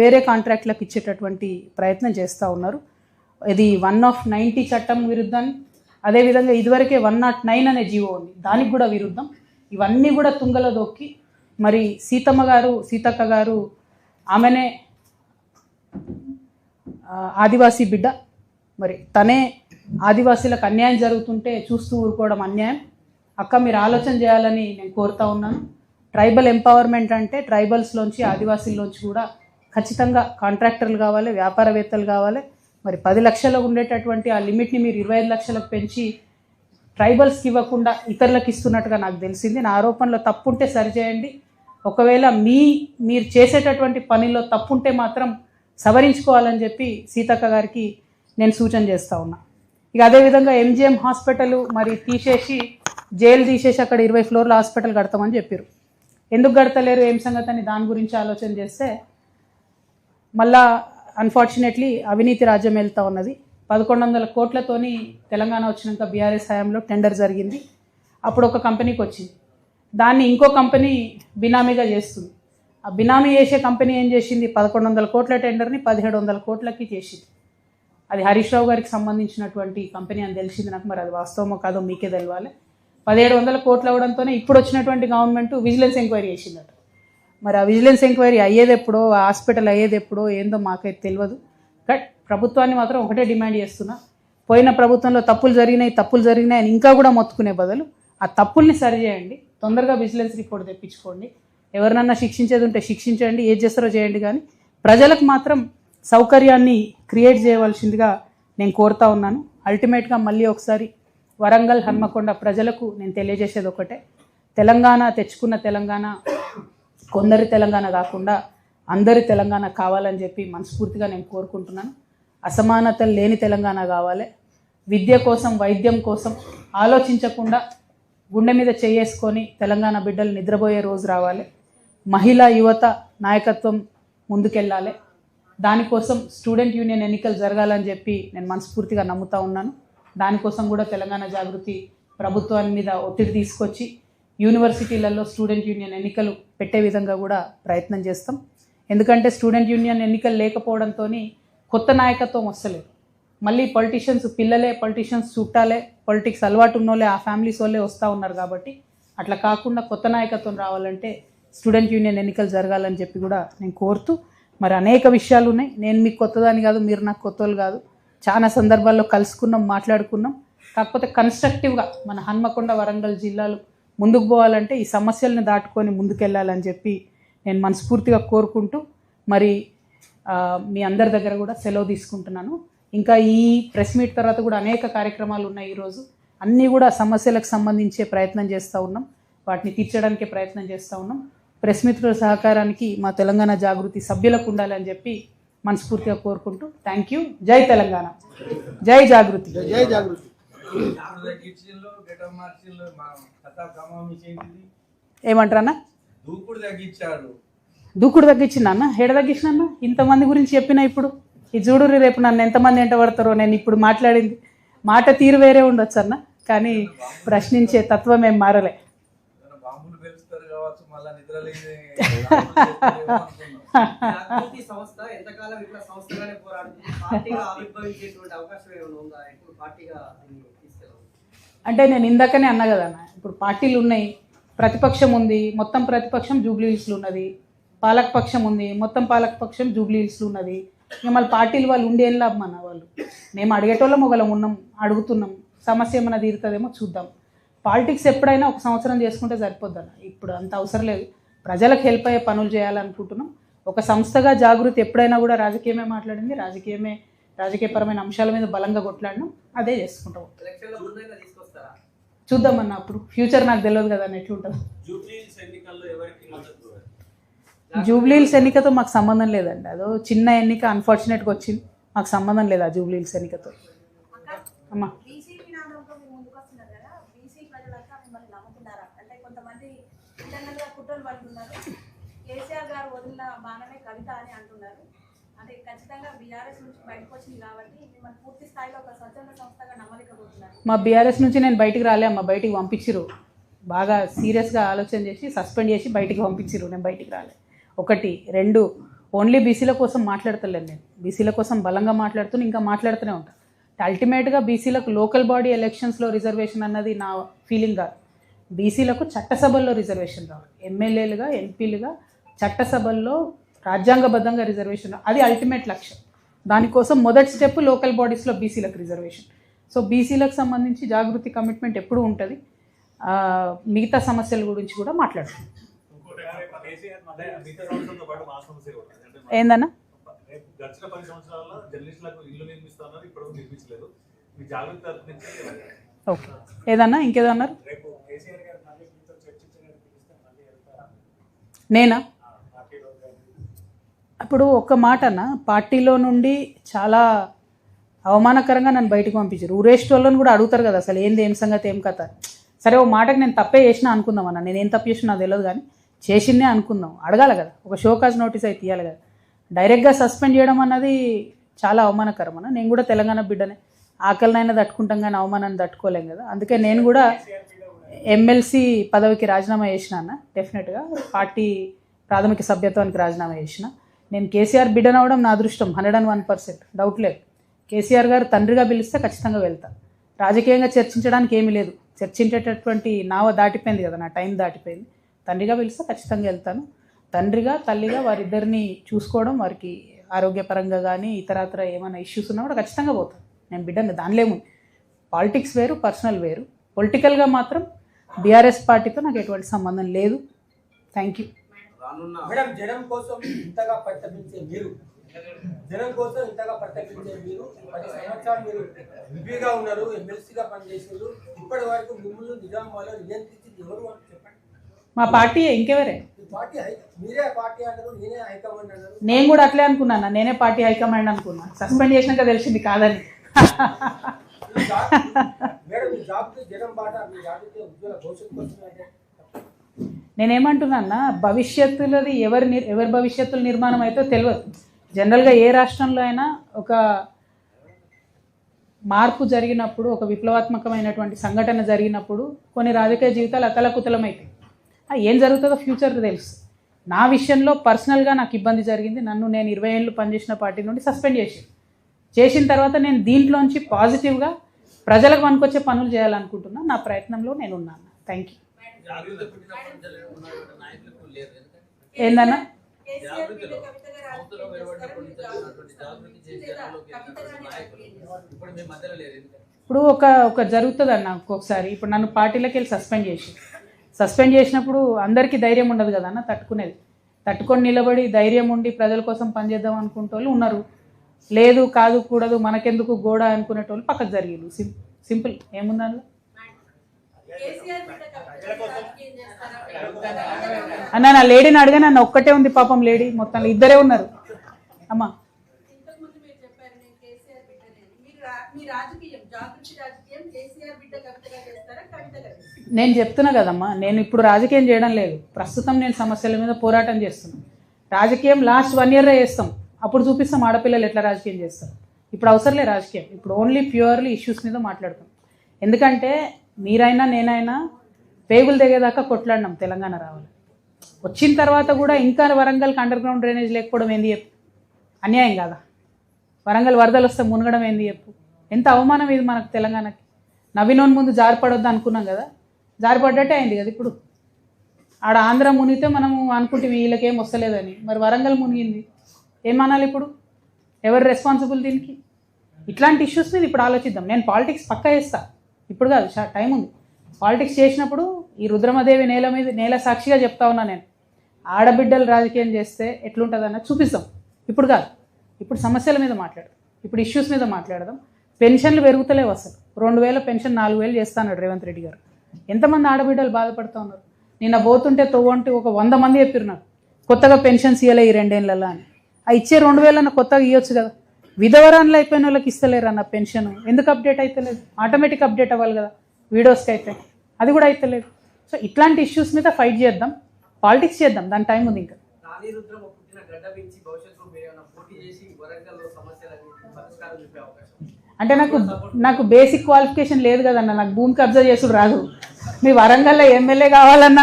వేరే కాంట్రాక్ట్లకు ఇచ్చేటటువంటి ప్రయత్నం చేస్తూ ఉన్నారు. ఇది వన్ ఆఫ్ నైంటీ చట్టం విరుద్ధం. అదేవిధంగా ఇదివరకే వన్ నాట్ నైన్ అనే జీవో ఉంది. దానికి కూడా విరుద్ధం. ఇవన్నీ కూడా తుంగలో దొక్కి మరి సీతమ్మ గారు సీతక్క గారు ఆమెనే ఆదివాసీ బిడ్డ. మరి తనే ఆదివాసీలకు అన్యాయం జరుగుతుంటే చూస్తూ ఊరుకోవడం అన్యాయం. అక్క మీరు ఆలోచన చేయాలని నేను కోరుతా ఉన్నాను. ట్రైబల్ ఎంపవర్మెంట్ అంటే ట్రైబల్స్లోంచి ఆదివాసీల్లోంచి కూడా ఖచ్చితంగా కాంట్రాక్టర్లు కావాలి వ్యాపారవేత్తలు కావాలి. మరి పది లక్షలు ఉండేటటువంటి ఆ లిమిట్ని మీరు ఇరవై ఐదు లక్షలకు పెంచి ట్రైబల్స్కి ఇవ్వకుండా ఇతరులకు ఇస్తున్నట్టుగా నాకు తెలిసింది. నా ఆరోపణలో తప్పుంటే సరిచేయండి. ఒకవేళ మీ మీరు చేసేటటువంటి పనిలో తప్పుంటే మాత్రం సవరించుకోవాలని చెప్పి సీతక్క గారికి నేను సూచన చేస్తా ఉన్నా. ఇక అదేవిధంగా ఎంజిఎం హాస్పిటల్ మరి తీసేసి జైలు తీసేసి అక్కడ ఇరవై ఫ్లోర్ల హాస్పిటల్ కడతామని చెప్పారు. ఎందుకు కడతలేరు ఏం సంగతి అని దాని గురించి ఆలోచన చేస్తే మళ్ళా అన్ఫార్చునేట్లీ అవినీతి రాజ్యం వెళ్తూ ఉన్నది. పదకొండు వందల కోట్లతోని తెలంగాణ వచ్చినాక బీఆర్ఎస్ హయాంలో టెండర్ జరిగింది. అప్పుడు ఒక కంపెనీకి వచ్చింది. దాన్ని ఇంకో కంపెనీ బినామీగా చేస్తుంది. ఆ బినామీ చేసే కంపెనీ ఏం చేసింది? పదకొండు వందల కోట్ల టెండర్ని పదిహేడు వందల కోట్లకి చేసింది. అది హరీష్ రావు గారికి సంబంధించినటువంటి కంపెనీ అని తెలిసింది నాకు మరి అది వాస్తవమో కాదో మీకే తెలవాలి. పదిహేడు వందల కోట్లు అవ్వడంతోనే ఇప్పుడు వచ్చినటువంటి గవర్నమెంట్ విజిలెన్స్ ఎంక్వైరీ చేసిందట. మరి ఆ విజిలెన్స్ ఎంక్వైరీ అయ్యేది ఎప్పుడో ఆ హాస్పిటల్ అయ్యేది ఎప్పుడో ఏందో మాకైతే తెలియదు బట్ ప్రభుత్వాన్ని మాత్రం ఒకటే డిమాండ్ చేస్తున్నా. పోయిన ప్రభుత్వంలో తప్పులు జరిగినాయి తప్పులు జరిగినాయి అని ఇంకా కూడా మొత్తుకునే బదులు ఆ తప్పుల్ని సరిచేయండి తొందరగా విజిలెన్స్ రిపోర్ట్ తెప్పించుకోండి. ఎవరినన్నా శిక్షించేది ఉంటే శిక్షించండి ఏది చేస్తారో చేయండి. కానీ ప్రజలకు మాత్రం సౌకర్యాన్ని క్రియేట్ చేయవలసిందిగా నేను కోరుతా ఉన్నాను. అల్టిమేట్గా మళ్ళీ ఒకసారి వరంగల్ హన్మకొండ ప్రజలకు నేను తెలియజేసేది ఒకటే. తెలంగాణ తెచ్చుకున్న తెలంగాణ కొందరి తెలంగాణ కాకుండా అందరి తెలంగాణ కావాలని చెప్పి మనస్ఫూర్తిగా నేను కోరుకుంటున్నాను. అసమానతలు లేని తెలంగాణ కావాలి. విద్య కోసం వైద్యం కోసం ఆలోచించకుండా గుండె మీద చేసుకొని తెలంగాణ బిడ్డలు నిద్రపోయే రోజు రావాలి. మహిళా యువత నాయకత్వం ముందుకెళ్ళాలి. దానికోసం స్టూడెంట్ యూనియన్ ఎన్నికలు జరగాలని చెప్పి నేను మనస్ఫూర్తిగా నమ్ముతా ఉన్నాను. దానికోసం కూడా తెలంగాణ జాగృతి ప్రభుత్వాన్ని మీద ఒత్తిడి తీసుకొచ్చి యూనివర్సిటీలలో స్టూడెంట్ యూనియన్ ఎన్నికలు పెట్టే విధంగా కూడా ప్రయత్నం చేస్తాం. ఎందుకంటే స్టూడెంట్ యూనియన్ ఎన్నికలు లేకపోవడంతో కొత్త నాయకత్వం వస్తలేదు. మళ్ళీ పొలిటీషియన్స్ పిల్లలే పొలిటీషియన్స్ చుట్టాలే పొలిటిక్స్ అలవాటు ఉన్నోళ్ళే ఆ ఫ్యామిలీస్ వాళ్ళే వస్తూ ఉన్నారు కాబట్టి అట్లా కాకుండా కొత్త నాయకత్వం రావాలంటే స్టూడెంట్ యూనియన్ ఎన్నికలు జరగాలని చెప్పి కూడా నేను కోరుతూ మరి అనేక విషయాలు ఉన్నాయి. నేను మీకు కొత్తదాని కాదు మీరు నాకు కొత్త వాళ్ళు కాదు. చాలా సందర్భాల్లో కలుసుకున్నాం మాట్లాడుకున్నాం. కాకపోతే కన్స్ట్రక్టివ్గా మన హన్మకొండ వరంగల్ జిల్లాలు ముందుకు పోవాలంటే ఈ సమస్యలను దాటుకొని ముందుకెళ్ళాలని చెప్పి నేను మనస్ఫూర్తిగా కోరుకుంటూ మరి మీ అందరి దగ్గర కూడా సెలవు తీసుకుంటున్నాను. ఇంకా ఈ ప్రెస్ మీట్ తర్వాత కూడా అనేక కార్యక్రమాలు ఉన్నాయి ఈరోజు. అన్నీ కూడా సమస్యలకు సంబంధించే ప్రయత్నం చేస్తూ ఉన్నాం. వాటిని తీర్చడానికి ప్రయత్నం చేస్తూ ఉన్నాం. ప్రెస్ మిత్రుల సహకారానికి మా తెలంగాణ జాగృతి సభ్యులకు ఉండాలని చెప్పి మనస్ఫూర్తిగా కోరుకుంటూ థ్యాంక్ యూ. జై తెలంగాణ. జై జాగృతి. జై జాగృతి. ఏమంటారన్నా? దూకుడు తగ్గించారు దూకుడు తగ్గించింది అన్న హెడ తగ్గించిన అన్న ఇంతమంది గురించి చెప్పిన ఇప్పుడు? ఈ చూడు రేపు నన్ను ఎంతమంది ఎంట పడతారో నేను ఇప్పుడు మాట్లాడింది. మాట తీరు వేరే ఉండొచ్చు అన్న కానీ ప్రశ్నించే తత్వం ఏం మారలే. సంస్థ అంటే నేను ఇందాకనే అన్నా కదా అన్న ఇప్పుడు పార్టీలు ఉన్నాయి ప్రతిపక్షం ఉంది మొత్తం ప్రతిపక్షం జూబ్లీహిల్స్లో ఉన్నది పాలకపక్షం ఉంది మొత్తం పాలకపక్షం జూబ్లీహిల్స్లో ఉన్నది. ఇక మళ్ళీ పార్టీలు వాళ్ళు ఉండి ఏం లాభం అన్న వాళ్ళు? మేము అడిగేటోళ్ళం ఒకళ్ళం ఉన్నాం అడుగుతున్నాం సమస్య ఏమైనా తీరుతుందేమో చూద్దాం. పాలిటిక్స్ ఎప్పుడైనా ఒక సంవత్సరం చేసుకుంటే సరిపోద్దన్న ఇప్పుడు అంత అవసరం లేదు. ప్రజలకు హెల్ప్ అయ్యే పనులు చేయాలనుకుంటున్నాం. ఒక సంస్థగా జాగృతి ఎప్పుడైనా కూడా రాజకీయమే మాట్లాడింది రాజకీయమే రాజకీయపరమైన అంశాల మీద బలంగా కొట్లాడినాం అదే చేసుకుంటాం. చూద్దామన్న అప్పుడు. ఫ్యూచర్ నాకు తెలియదు కదా అని ఎట్లుంటుంది జూబ్లీహిల్స్ జూబ్లీహిల్స్ ఎన్నికతో మాకు సంబంధం లేదండి. అదో చిన్న ఎన్నిక అన్ఫార్చునేట్గా వచ్చింది. మాకు సంబంధం లేదు ఆ జూబ్లీహిల్స్ ఎన్నికతో. అమ్మా. కుట్రలు పడుతున్నారు. కేసీఆర్ గారు వదిలిన బాణమే కవిత అని అంటున్నారు. అంటే ఖచ్చితంగా బీఆర్ఎస్ నుంచి బయటకు వచ్చింది కాబట్టి మిమ్మల్ని పూర్తి స్థాయిలో ఒక స్వచ్ఛంద సంస్థగా నమ్మలేకపోతున్నారు మా బీఆర్ఎస్ నుంచి నేను బయటికి రాలే అమ్మ బయటికి పంపించిరు బాగా సీరియస్గా ఆలోచన చేసి సస్పెండ్ చేసి బయటికి పంపించిరు నేను బయటికి రాలే. ఒకటి రెండు ఓన్లీ బీసీల కోసం మాట్లాడతలేను నేను. బీసీల కోసం బలంగా మాట్లాడుతూ ఇంకా మాట్లాడుతూనే ఉంటాను అల్టిమేట్గా బీసీలకు లోకల్ బాడీ ఎలక్షన్స్లో రిజర్వేషన్ అన్నది నా ఫీలింగ్ కాదు. బీసీలకు చట్టసభల్లో రిజర్వేషన్ రావాలి. ఎమ్మెల్యేలుగా ఎంపీలుగా చట్టసభల్లో రాజ్యాంగబద్ధంగా రిజర్వేషన్ అది అల్టిమేట్ లక్ష్యం. దానికోసం మొదటి స్టెప్ లోకల్ బాడీస్లో బీసీలకు రిజర్వేషన్ సో బీసీలకు సంబంధించి జాగృతి కమిట్మెంట్ ఎప్పుడూ ఉంటుంది? మిగతా సమస్యల గురించి కూడా మాట్లాడుతుంది ఏందన్నా? ఓకే. ఏదన్నా? ఇంకేదన్నారు రేపు కేసీఆర్ గారు మళ్ళీ మీతో చర్చించడానికి పిలిస్తే మళ్ళీ వెళ్తారా నేనా ఆ పార్టీలో కానీ ఇప్పుడు ఒక్క మాట అన్న పార్టీలో నుండి చాలా అవమానకరంగా నన్ను బయటకు పంపించారు. ఊరేస్ట్ వాళ్ళని కూడా అడుగుతారు కదా అసలు ఏంది ఏం సంగతి ఏం కథ? సరే ఓ మాటకి నేను తప్పే చేసినా అనుకుందాం అన్న. నేను ఏం తప్పు చేసినా నాకు తెలియదు కానీ చేసిందే అనుకుందాం. అడగాలి కదా ఒక షోకాజ్ నోటీస్ అయితే ఇవ్వాలి కదా. డైరెక్ట్గా సస్పెండ్ చేయడం అన్నది చాలా అవమానకరం అన్న. నేను కూడా తెలంగాణ బిడ్డనే. ఆకలినైనా తట్టుకుంటాం కానీ అవమానాన్ని తట్టుకోలేం కదా. అందుకే నేను కూడా ఎమ్మెల్సీ పదవికి రాజీనామా చేసిన అన్న. డెఫినెట్గా పార్టీ ప్రాథమిక సభ్యత్వానికి రాజీనామా చేసిన. నేను కేసీఆర్ బిడ్డనవడం నా అదృష్టం hundred and one percent. Doubt లేదు. కేసీఆర్ గారు తండ్రిగా పిలిస్తే ఖచ్చితంగా వెళ్తా. రాజకీయంగా చర్చించడానికి ఏమీ లేదు. చర్చించేటటువంటి నావ దాటిపోయింది కదా నా టైం దాటిపోయింది. తండ్రిగా పిలిస్తే ఖచ్చితంగా వెళ్తాను. తండ్రిగా తల్లిగా వారిద్దరిని చూసుకోవడం వారికి ఆరోగ్యపరంగా కానీ ఇతరత్ర ఏమైనా ఇష్యూస్ ఉన్నా కూడా ఖచ్చితంగా పోతాను నేను బిడ్డను దానిలేము పాలిటిక్స్ వేరు పర్సనల్ వేరు. పొలిటికల్గా మాత్రం బీఆర్ఎస్ పార్టీతో నాకు ఎటువంటి సంబంధం లేదు. థ్యాంక్ యూ మేడం జనం కోసం ఇంతగా పరితపించే మీరు జనం కోసం ఇంతగా పరితపించే మీరు పది సంవత్సరాలు మీరు ఎంపీగా ఉన్నారు ఎమ్మెల్సీగా పనిచేసారు ఇప్పటి వరకు మిమ్మల్ని నిజామాబాద్లో నియంత్రించింది ఎవరు అని చెప్పండి. మా పార్టీ ఇంకెవరే? ఈ పార్టీ హై మీరే పార్టీ అన్నారు నేనే హైకమాండ్ అన్నారు నేను కూడా అట్లే అనుకున్నాను? నేనే పార్టీ హైకమాండ్ అనుకున్నా. సస్పెండ్ చేసినాక తెలిసింది కాదని. జాబ్ మేడం మీ జాబ్కి జనం బాట మీ జాతికి ఉజ్వల భవిష్యత్తు నేనేమంటున్నా భవిష్యత్తులది ఎవరి నిర్- ఎవరి భవిష్యత్తుల నిర్మాణం అయితే తెలియదు జనరల్గా ఏ రాష్ట్రంలో అయినా ఒక మార్పు జరిగినప్పుడు ఒక విప్లవాత్మకమైనటువంటి సంఘటన జరిగినప్పుడు కొన్ని రాజకీయ జీవితాలు అతలకుతలమైతాయి. ఏం జరుగుతుందో ఫ్యూచర్ తెలుసు. నా విషయంలో పర్సనల్గా నాకు ఇబ్బంది జరిగింది. నన్ను నేను ఇరవై ఏళ్ళు పనిచేసిన పార్టీ నుండి సస్పెండ్ చేసి చేసిన తర్వాత నేను దీంట్లోంచి పాజిటివ్గా ప్రజలకు పనికొచ్చే పనులు చేయాలనుకుంటున్నా. నా ప్రయత్నంలో నేను ఉన్నాను. థ్యాంక్ యూ ఏందన్నా? ఇప్పుడు ఒక ఒక జరుగుతుంది అన్న ఒక్కొక్కసారి. ఇప్పుడు నన్ను పార్టీలోకి వెళ్ళి సస్పెండ్ చేసి. సస్పెండ్ చేసినప్పుడు అందరికీ ధైర్యం ఉండదు కదా అన్న తట్టుకునేది. తట్టుకొని నిలబడి ధైర్యం ఉండి ప్రజల కోసం పనిచేద్దాం అనుకుంటే వాళ్ళు ఉన్నారు. లేదు కాదు కూడదు మనకెందుకు గోడ అనుకునేటోళ్ళు పక్కకు జరిగిండు సిం సింపుల్. ఏముంది అందులో కేసీఆర్ బిడ్డ కవిత గారు రాజకీయం చేస్తారా? అన్న నా లేడీని అడిగా నన్ను ఒక్కటే ఉంది పాపం లేడీ మొత్తం ఇద్దరే ఉన్నారు. అమ్మా. ఇంతకుముందు మీరు చెప్పారు నేను కేసీఆర్ బిడ్డనే అని. మీరు రా- మీ రాజకీయం జాగృతి రాజకీయం కేసీఆర్ బిడ్డ కవితగా చేస్తారా కవిత గారు చేస్తారా? నేను చెప్తున్నా కదమ్మా నేను ఇప్పుడు రాజకీయం చేయడం లేదు. ప్రస్తుతం నేను సమస్యల మీద పోరాటం చేస్తున్నాను. రాజకీయం లాస్ట్ వన్ ఇయర్ చేస్తాం? అప్పుడు చూపిస్తాం ఆడపిల్లలు ఎట్లా రాజకీయం చేస్తారు. ఇప్పుడు అవసరం లేదు రాజకీయం. ఇప్పుడు ఓన్లీ ప్యూర్లీ ఇష్యూస్ మీద మాట్లాడతాం. ఎందుకంటే మీరైనా నేనైనా పేగులు దిగేదాకా కొట్లాడినాం తెలంగాణ రావాలి. వచ్చిన తర్వాత కూడా ఇంకా వరంగల్కి అండర్ గ్రౌండ్ డ్రైనేజ్ లేకపోవడం ఏంది చెప్పు? అన్యాయం కాదా? వరంగల్ వరదలు వస్తే మునగడం ఏంది చెప్పు? ఎంత అవమానం ఇది మనకు తెలంగాణకి? నవీనోన్ ముందు జారిపడొద్దు అనుకున్నాం కదా? జారిపడ్డట్టే అయింది కదా ఇప్పుడు? ఆడ ఆంధ్ర మునిగితే మనము అనుకుంటే వీళ్ళకేం వస్తలేదని. మరి వరంగల్ మునిగింది. ఏమనాలి ఇప్పుడు? ఎవరు రెస్పాన్సిబుల్ దీనికి? ఇట్లాంటి ఇష్యూస్ మీద ఇప్పుడు ఆలోచిద్దాం. నేను పాలిటిక్స్ పక్కా వేస్తాను ఇప్పుడు కాదు షా టైం ఉంది. పాలిటిక్స్ చేసినప్పుడు ఈ రుద్రమదేవి నేల మీద నేల సాక్షిగా చెప్తా ఉన్నా నేను. ఆడబిడ్డలు రాజకీయం చేస్తే ఎట్లుంటుంది అన్నది చూపిస్తాం. ఇప్పుడు కాదు. ఇప్పుడు సమస్యల మీద మాట్లాడదాం ఇప్పుడు ఇష్యూస్ మీద మాట్లాడదాం. పెన్షన్లు పెరుగుతలేవు అసలు. రెండు వేల పెన్షన్ నాలుగు వేలు చేస్తాడు రేవంత్ రెడ్డి గారు. ఎంతమంది ఆడబిడ్డలు బాధపడుతూ ఉన్నారు? నిన్న పోతుంటే తవ్వంటే ఒక వంద మంది చెప్పారు నాకు. కొత్తగా పెన్షన్స్ ఇవ్వలే ఈ రెండేళ్ళల్లో అని. ఆ ఇచ్చే రెండు వేలన్న కొత్తగా ఇవ్వచ్చు కదా. విధవరాన్లు అయిపోయిన వాళ్ళకి ఇస్తలేరు అన్న పెన్షన్. ఎందుకు అప్డేట్ అవుతలేదు ఆటోమేటిక్ అప్డేట్ అవ్వాలి కదా. వీడియోస్కి అయితే. అది కూడా అవుతలేదు సో ఇట్లాంటి ఇష్యూస్ మీద ఫైట్ చేద్దాం. పాలిటిక్స్ చేద్దాం. దాని టైం ఉంది ఇంకా. అంటే నాకు నాకు బేసిక్ క్వాలిఫికేషన్ లేదు కదన్న. నాకు భూమి కబ్జా చేసుడు రాదు. మీ వరంగల్లో ఎమ్మెల్యే కావాలన్నా